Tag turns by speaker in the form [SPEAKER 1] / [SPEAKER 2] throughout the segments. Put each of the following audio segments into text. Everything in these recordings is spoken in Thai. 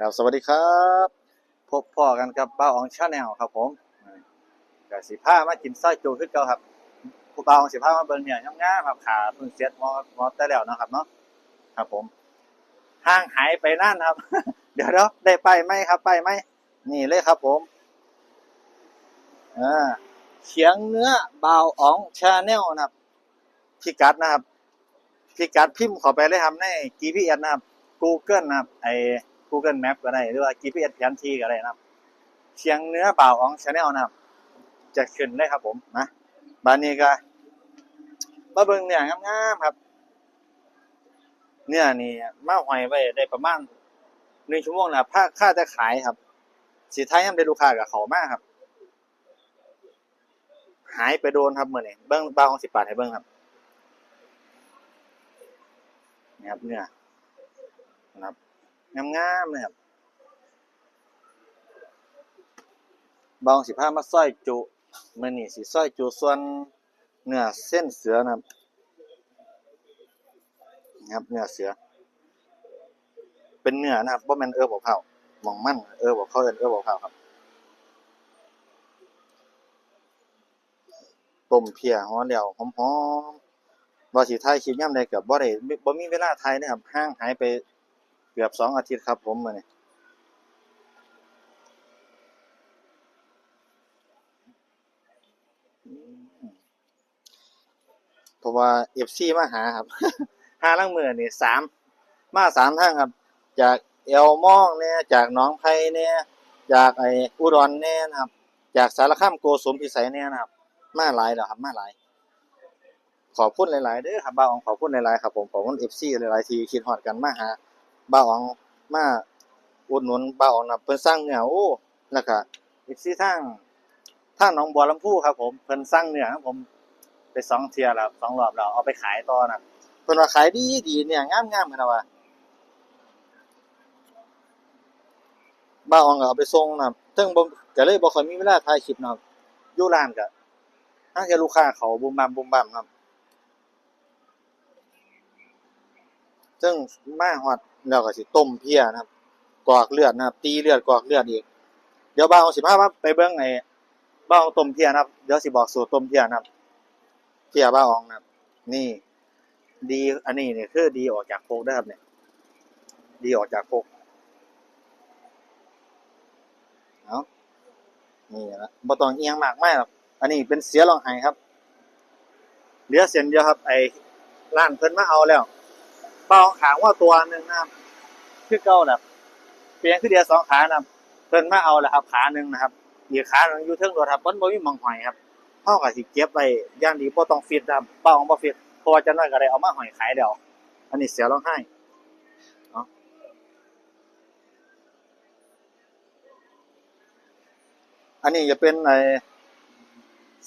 [SPEAKER 1] ครับสวัสดีครับ พบพ่อกันกับบ้าอองชาแนลครับผมกับสิผ้ามากินไส้จูขึ้นเก่าครับผู้บ่าวของสิผ้ามาเบิ่งเนี่ยง่ามๆครับขาเพิ่งเซ็ตมอมอแต่แล้วนะครับเนาะครับผมห่างหายไปนั่นครับ เดี๋ยวเดี๋ยวได้ไปไหมครับ ไปไหมนี่เลยครับผมอ่าเขียงเนื้อบ่าวอองชาแนลนะครับพิกัดนะครับพิกัดพิมพ์ข้าไปเลยครับใน GPS นะครับ Google นะครับไอ Google Map ก็ได้ หรือว่า GPS แผนที่ก็ได้นะครับเชียงเนื้อบ่าของ Channel นะครับ จะขึ้นเลยครับผมนะบานนี้ก็มาเบิ่งเนี่ยงามๆครับ เนี่ยนี่มาหอยไว้ได้ประมาณหนึ่งชั่วโมงนะครับค่าค่าจะขายครับสีท้ายยังได้ลูกค้ากับเขามากครับ หายไปโดนครับเมื่อนี้เบิ้งบ้าของสิบบาทให้เบิ้งครับนี่ครับเนี่ย งามๆเลยครับบองสิผ้ามาสร้อยจุมื่อนี่สิสร้อยจุส่วนเนื้อเส้นเสือนะครับนะครับเนื้อเสือ เป็นเนื้อนะครับว่ามันเออบอกเผาหมองมั่นเออบอกเขาเอินเออบอกเผาครับต้มเพียฮ้อเดียวหอมๆว่าสิไทยคลิปย่ำใดกับบ่ได้บ่มีเวลาไทยนะครับห่างหายไป เกือบสองอาทิตย์ครับผมมื้อนี้อืมเพราะว่า FC มาหาครับห้าลังมือนี่สามมาสามทางครับ จากเอลมองเนี่ยจากหนองไผ่เนี่ยจากไอ้อุดรเนี่ยนะครับ จากสารคามโกสมพิสัยเนี่ยนะครับ มาหลายแล้วครับมาหลายขอบคุณหลายๆเด้อครับบ้าวของขอบคุณหลายๆครับผมขอบคุณ FC หลายๆทีคิดฮอดกันมาหา บ้าวองมาอุดหนุนบ้าวองนะเพิ่นสร้างเนื้อโอ้แล้วก็ FC ทางทางหนองบัวลำพูครับ ผมเพิ่นสร้างเนื้อครับผมไปสองเทียแล้วสองรอบแล้วเอาไปขายต่อนะเพิ่นว่าขายดีดีเนี่ยงามๆกันนะว่าบ้าอองก็เอาไปส่งนะครับซึ่งบ่ก็เลยบ่ค่อยมีเวลาถ่ายคลิปนะอยู่ร้านก็ถ้าจะลูกค้าเขาบุมบัมบุมบัมครับ ซึ่งมาฮอดแล้วก็สิต้มเพียนะครับกรอกเลือดนะครับตีเลือดกรอกเลือดอีก เดี๋ยวบ้าองสิพามาไปเบิ่งไอ้บ้าองต้มเพียนะครับ เดี๋ยวสิบอกสูตรต้มเพียนะครับเพียบ้าอองนะครับ นี่ ดีอันนี้เนี่ยคือดีออกจากโคกได้ครับเนี่ย ดีออกจากโคกเอานี่ละบ่ต้องเอียงมากมายหรอกอันนี้เป็นเสียรองไห้ครับ เหลือเส้นเดียวครับ ไอ้ร้านเพิ่นมาเอาแล้ว ป้าขางว่าตัวหนึ่งนะครับคือเก่าแบบเพียงคือเดียวสองขานะครับเพิ่นมาเอาแล้วครับขาหนึ่งนะครับอีกขาหนึงอยู่เทิงรถครับมันบ่มีมองหอยครับเฮาก็สิเก็บไว้ย่างดีบ่ต้องฟิตครับเป้าของบ่ฟิตเพราะว่าจังได๋ก็ได้เอามาหอยขายเดี๋ยวอันนี้เสียรองไห้อันนี้จะเป็นไอ้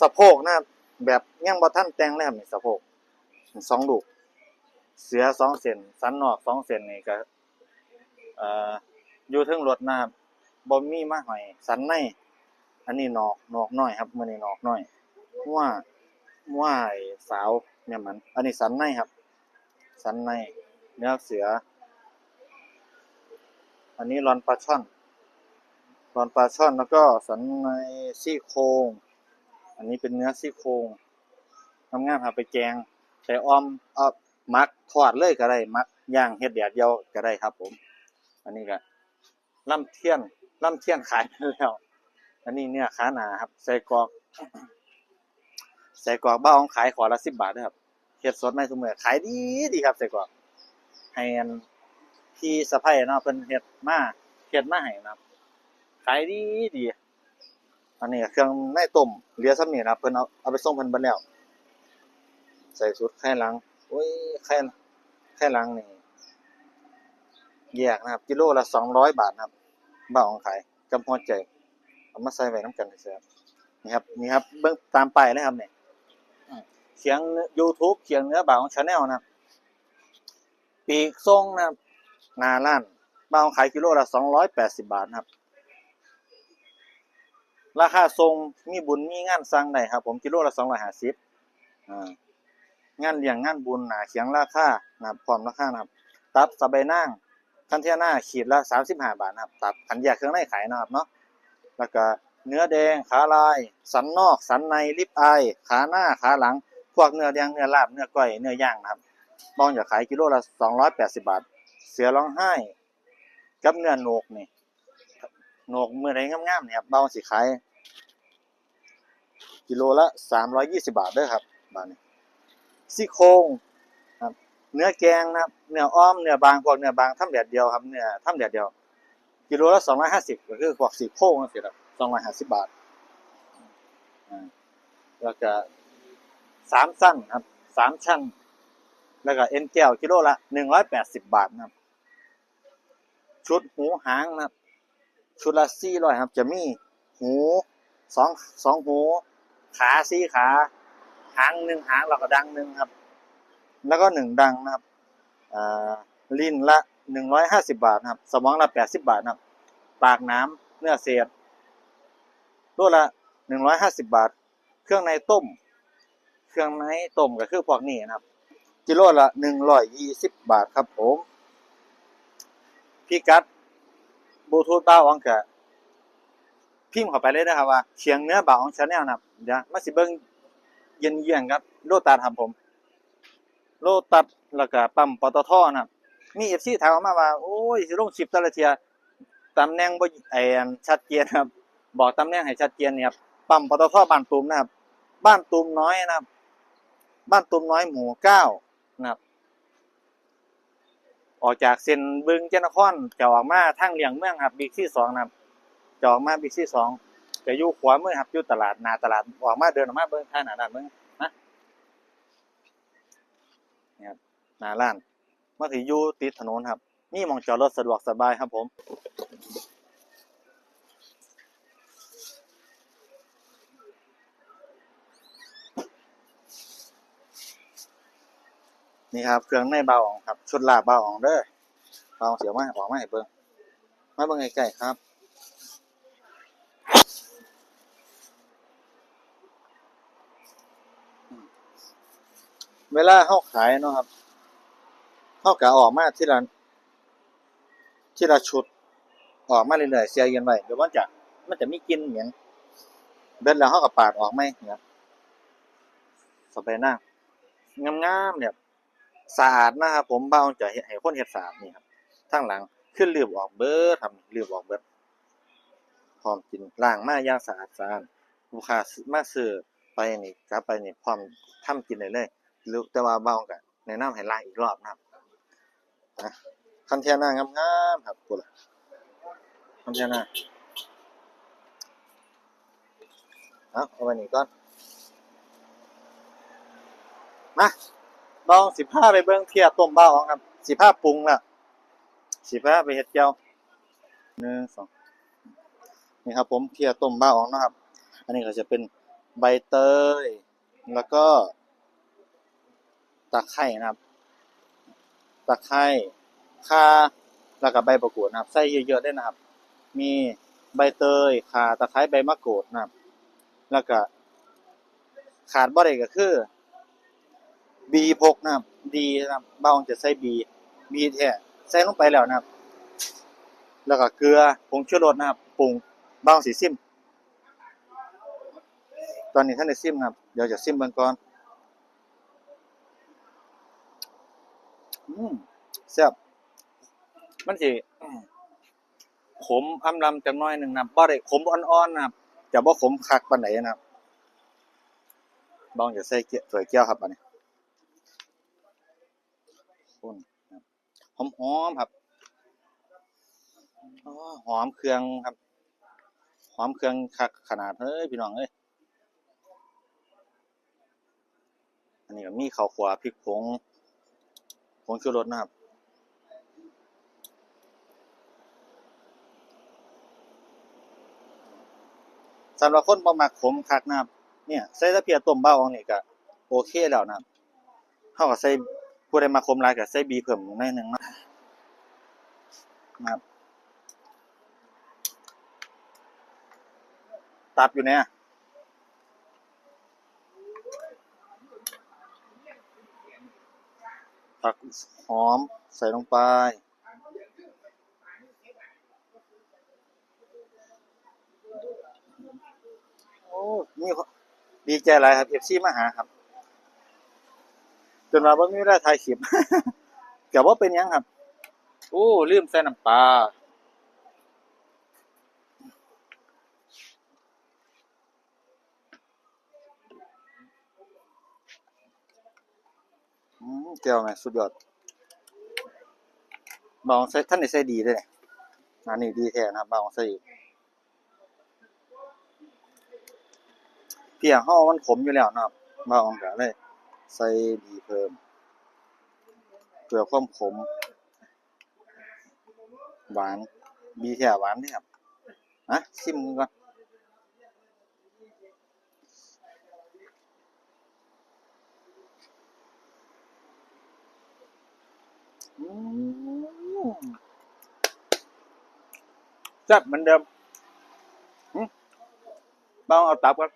[SPEAKER 1] สะโพกนะแบบยังบ่ทันแต่งแล้วนี่สะโพกสองลูก เสือสองเส้นสันนอกสองเส้นนี่ก็อยู่เทึงรถนะครับบ่มีมาหอย สันใน อันนี้นอกนอกน้อยครับมื้อนี้นอกน้อยว่าว่าสาวเนี่ยมัน อันนี้สันในครับ สันในเนื้อเสือ อันนี้รอนปลาช่อนตอนปลาช่อนแล้วก็สันในซี่โครงอันนี้เป็นเนื้อซี่โครงทำงานหาไปแกงใส่ออมเอา มักทอดเลยก็ได้มักย่างเฮ็ดแดดเดียวก็ได้ครับ ผม อันนี้ก็ล่ำเทียนล่ำเทียนขายไปแล้ว อันนี้เนี่ยขาหนาครับใส่กรอกใส่กรอกบ้าของขายขอละสิบบาทนะครับเฮ็ดสดในทุกมื้อขายดีดีครับใส่กรอกให้นพี่สะใภ้เนาะเพิ่นเฮ็ดมาเฮ็ดมาให้นะครับขายดีดีอันนี้เครื่องในต้มเหลือซ้ำนี่นะเพิ่นเอาเอาไปส่งเพิ่นเบิดแล้ว ใส่สุดไข่หลัง โอ้ยไข่ไข่ลังนี่แยกนะครับ กิโลละ200บาทนะครับบ้าของขายกำพอใจเอามาใส่ไว้น้ำกันเสียนี่ครับนี่ครับเบิ่งตามไป้ายเลยครับเนี่ยเสียง YouTube เสียงเนื้อบ่าวของ Channel นะครับ ปีกทรงนะครับนาร้านบ้าของขายกิโลละ280บาทนะครับ ราคาทรงมีบุญมีงานสั่งได้ครับ ผมกิโลละสองร้อยห้าสิบอ่า งานเลี้ยงงานบุญหนาเขียงราคานะครับพร้อมราคานะครับ ตับสะใบายนางคันเทียหน้าขีดละสามสิบห้าบาทนะครับ ตับขันแยกเครื่องในขายนะครับเนาะแล้วก็เนื้อแดงขาลาย สันนอก สันในลิปอาย ขาหน้าขาหลัง พวกเนื้อแดงเนื้อลาบเนื้อก้อยเนื้อย่างนะครับบ้องจะขายกิโลละสองร้อยแปดสิบาท เสือร้องไห้กับเนื้อโหนกนี่โหนกเมื่อไรงามๆเนี่ยครับบ้องสิขายกิโลละสามร้อยยี่สิบาทด้อครับบาทนี้ ซี่โครงครับเนื้อแกงนะครับเนื้ออ้อมเนื้อบางพวกเนื้อบางทำแดดเดียวครับเนื้อทำแดดเดียว กิโลละสองร้อยห้าสิบก็คือพวกสี่โครงนั่นสิครับสองร้อยห้าสิบบาทแล้วก็สามสั้นครับสามชั้นแล้วก็เอ็นแก้วกิโลละหนึ่งร้อยแปดสิบบาทนะครับ ชุดหูหางนะครับ ชุดละสี่ร้อยครับ จะมีหูสองสองหู ขาสี่ขา หางหนึ่งหางแล้วก็ดังหนึ่งครับ แล้วก็หนึ่งดังนะครับลิ้นละหนึ่งร้อยห้าสิบาทนะครับ สมองละแปดสิบาทนะครับ ปากน้ำเนื้อเศษโลละหนึ่งร้อยห้าสิบาท เครื่องในต้ม เครื่องในต้มก็คือพวกนี้นะครับ กิโลละหนึ่งร้อยยี่สิบบาทครับผมพี่กัดบลูทูธบ้าวังกะพิมพ์เข้าไปเลยนะครับว่าเชียงเนื้อบ่าวของชาแนลนะครับเดี๋ยวมาสิเบิ้ง เย็นเยี่ยงครับโลตัดครับผม โลตัดแล้วก็ปั๊มปตทนะครับมีเอฟซีถามมาว่าโอ้ยสิลงชิปแต่ละเทียตำแหน่งบ่ไอ้อันชัดเจนครับ บอกตำแหน่งให้ชัดเจนเนี่ยครับปั๊มปตทบ้านตูมนะครับ บ้านตูมน้อยนะครับ บ้านตูมน้อยหมู่เก้านะครับ ออกจากเส้นบึงเจานครจะออกมาทางเลี่ยงเมืองครับบิ๊กซี่สองนะครับจะออกมาบิ๊กซี่สอง จะอยู่ขวามือครับอยู่ตลาดนาตลาดออกมาเดินออกมาเบิ่งทางหนาด้านเบิ่งนะนี่ครับหนาร้านมาถึงอยู่ติดถนนครับ นี่มองจอดรถสะดวกสบายครับผมนี่ครับเครื่องในเบาอ่องครับ ชุดลาเบาอ่องเด้อเบาเสียวมาออกมาให้เบิ่งมาเบิ่งใกล้ๆครับ เวลาเฮาขายเนาะครับเฮากะออกมาที่ละที่ละชุด ออกมาเรื่อยๆเสียเย็นไว้เดี๋ยวมันจะมันจะมีกินเหม็นเบิดแล้วเฮาก็ปาดออกไหมเนี่ยสไปหน้างามๆเนี่ยสะอาดนะครับ ผมเบาจะเฮ็ดให้คนเฮ็ดสะอาดนี่ครับทางหลังขึ้นลืบออกเบิร์ดทำลืบออกเบิดพร้อมกินล้างมาอย่างสะอาดสะอาดลูกค้ามาซื้อไปนี่กลับไปนี่พร้อมทำกินได้เลย หรือแต่ว่าเบาก็แนะนำให้ล้างอีกรอบนะครับนะคันเทียหน้างามๆครับพุ่นล่ะคันเทียหน้าเอาเอาไว้นี่ก่อนมาลองสิบห้าไปเบิ้งเทียต้มเบ้าของครับสิบห้าปรุงละสิบห้าไปเฮ็ดเจียวหนึ่งสองนี่ครับผมเทียต้มเบ้าของนะครับ อันนี้ก็จะเป็นใบเตย แล้วก็ ตะไคร่นะครับตะไคร่ข่าแล้วก็ใบมะกรูดนะครับ ใส่เยอะๆได้นะครับ มีใบเตยข่าตะไคร้ใบมะกรูดนะครับ แล้วก็ขาดบ่ได้ก็คือบีพกนะครับดีนะครับเบ้าจะใส่บีบีแท้ใส่ลงไปแล้วนะครับ แล้วก็เกลือผงชูรสนะครับปรุงเบ้าสีซิม ตอนนี้ท่านได้ซิมครับ เดี๋ยวจะซิมเบิ่งก่อน อืมแซ่บมันสิขมอำลำจังน้อยหนึ่งนะบ่ได้ขมอ่อนๆนะครับจะบ่ขมคักปานไหนนะครับเบ้าจะใส่เกี๊ยวสวยเกี๊ยวครับอันนี้ข้นหอมหอมๆครับอหอมเครื่องครับ หอมเครื่องคักขนาดเฮ้ยพี่น้องเอ้ยอันนี้ก็มีข้าวคั่วพริกผง ผงชูรสนะครับ สำหรับคนบ่มักขมคักนะครับ เนี่ยใส่ตะเพียต้มเบ้าอันนี้ก็โอเคแล้วนะครับเฮาก็ใส่ผู้ใดมาคมลายก็ใส่บีเพิ่มหน่อยหนึ่งนะครับ ตับอยู่เนี่ย ผักหอมใส่ลงไป โอ้มีดีใจหลายครับเอฟซีมาหาครับ จนมาบ่มีเวลาถ่ายคลิปแต่ว่าเป็นยังครับ โอ้ ลืมใส่น้ำปลา แก้วแม่สุดยอดบางใส่ท่านได้ใส่ดีเด้เนี่ยอันนี้ดีแท้นะครับบางใส่เพียงเฮามันขมอยู่แล้วนะครับบางก็เลย ใส่ดีเพิ่มเพื่อความขม หวาน ดีแท้หวานเด้ครับนะชิมก่อน แซ่บเหมือนเดิมหึเบาเอาตับก่อน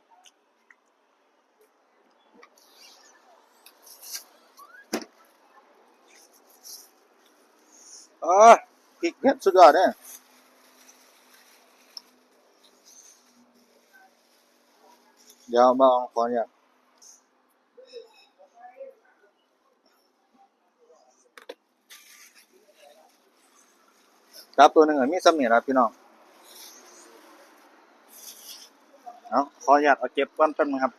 [SPEAKER 1] เออพริกเผ็ดสุดยอดเนี่ยเดี๋ยวเบาขอเนี่ย ครับตัวหนึ่งอะมีสมีครับพี่น้องเอาขออนุญาตเอาเก็บก้อนต้นงครับ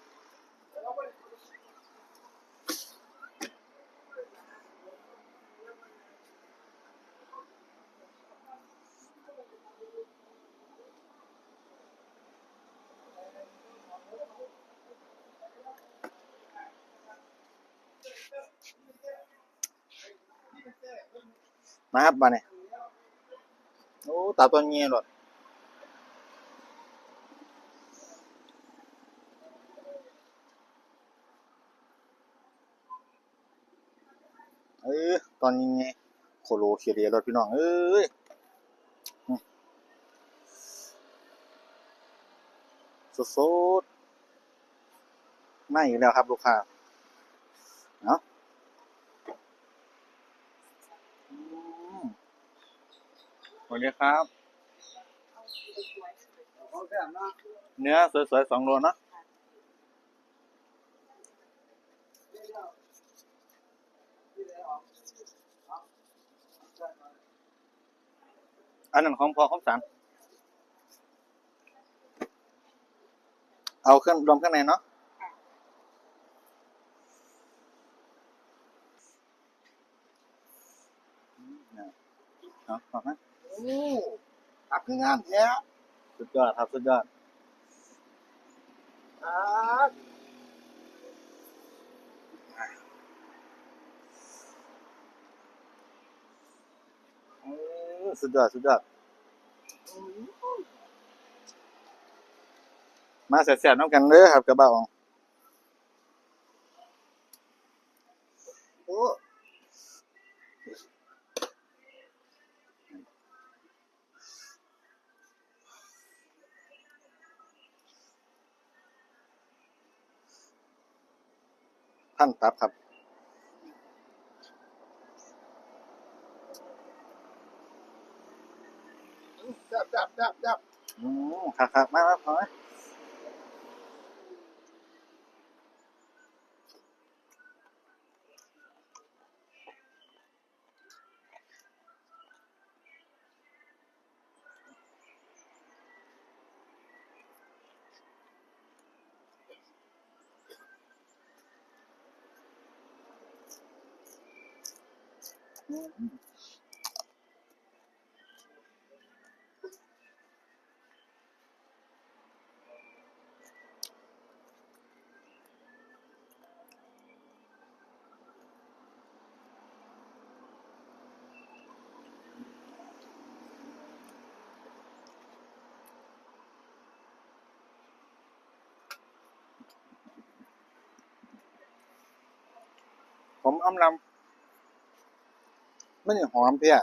[SPEAKER 1] มาครับมาเนี่ย โอ้ตาตัวเงี้ยหลดเออตอนนี้ไงโคโลเคียเดียรถพี่น้อง เอ้ยอืมสดๆไม่อีกแล้วครับ ลูกค้าเนาะอืมส วัสดีครับ เนื้อสวยๆสองโลนะอันนั้นของพอของสามเอาเครื่องรวมข้างในเนาะเอาเอาไหม
[SPEAKER 2] โอ้ตับคืองามแท้
[SPEAKER 1] สุดยอดครับสุดยอด
[SPEAKER 2] อ่า
[SPEAKER 1] เออสุดยอดสุดยอด
[SPEAKER 2] มา
[SPEAKER 1] แสบๆน้ำกันเด้อครับกระเป๋า
[SPEAKER 2] โอ้
[SPEAKER 1] ท่านตับครับ
[SPEAKER 2] จับจับจับจับ
[SPEAKER 1] อืมครับครับมามาพอ ไห มผมอำลำไม่ได้หอมเพี้ย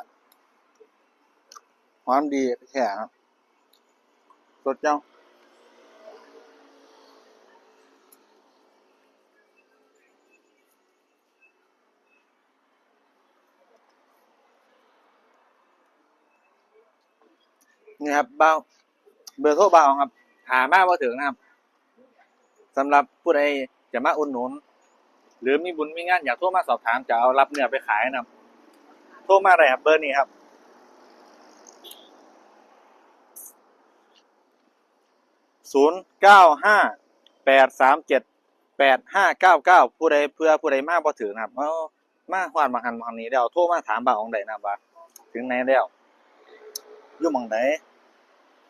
[SPEAKER 1] หอมดีแค่ครับสดเจ้านี่ครับเบาเบอร์โทรเบาครับ หามาบ่ถึงนะครับสำหรับผู้ใดจะมาอุดหนุน หรือมีบุญมีงานอยากโทรมาสอบถามจะเอารับเนื้อไปขายนะโทรมาได้ครับเบอร์นี้ครับ ศูนย์เก้าห้าแปดสามเจ็ดแปดห้าเก้าเก้าผู้ใดเพื่อผู้ใดมาบ่ถือนะครับเอามาหวานมาหันมาหันนี้เดี๋ยวโทรมาถามบ่าวของใดนะบ่าถึงไหนแล้วยู่หมองใดน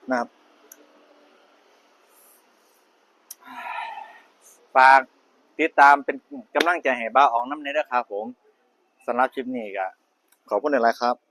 [SPEAKER 1] นะครับฝากติดตามเป็นกำลังใจให้บ้าอองน้ำในเด้อครับผมสำหรับคลิปนี้ก็ ขอบคุณหลายครับ